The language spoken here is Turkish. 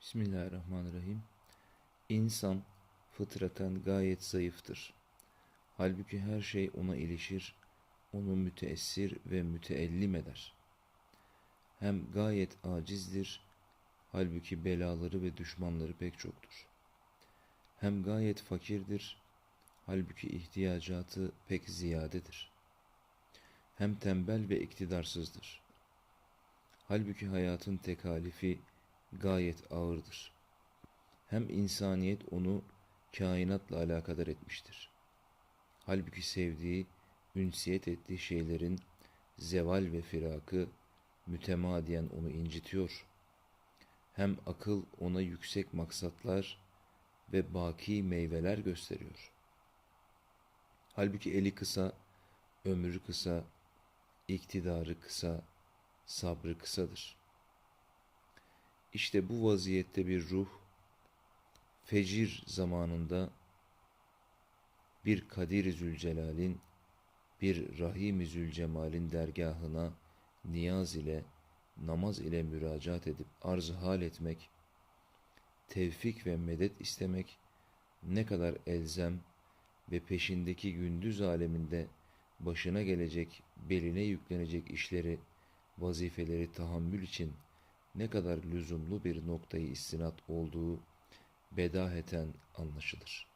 Bismillahirrahmanirrahim. İnsan fıtraten gayet zayıftır. Halbuki her şey ona ilişir, onu müteessir ve müteellim eder. Hem gayet acizdir, halbuki belaları ve düşmanları pek çoktur. Hem gayet fakirdir, halbuki ihtiyacatı pek ziyadedir. Hem tembel ve iktidarsızdır. Halbuki hayatın tekalifi gayet ağırdır. Hem insaniyet onu kainatla alakadar etmiştir. Halbuki sevdiği, ünsiyet ettiği şeylerin zeval ve firakı mütemadiyen onu incitiyor. Hem akıl ona yüksek maksatlar ve baki meyveler gösteriyor. Halbuki eli kısa, ömrü kısa, iktidarı kısa, sabrı kısadır. İşte bu vaziyette bir ruh, fecir zamanında bir Kadir-i Zülcelal'in, bir Rahim-i Zülcemal'in dergahına niyaz ile, namaz ile müracaat edip arz hal etmek, tevfik ve medet istemek ne kadar elzem ve peşindeki gündüz aleminde başına gelecek, beline yüklenecek işleri, vazifeleri tahammül için ne kadar lüzumlu bir noktayı istinat olduğu bedaheten anlaşılır.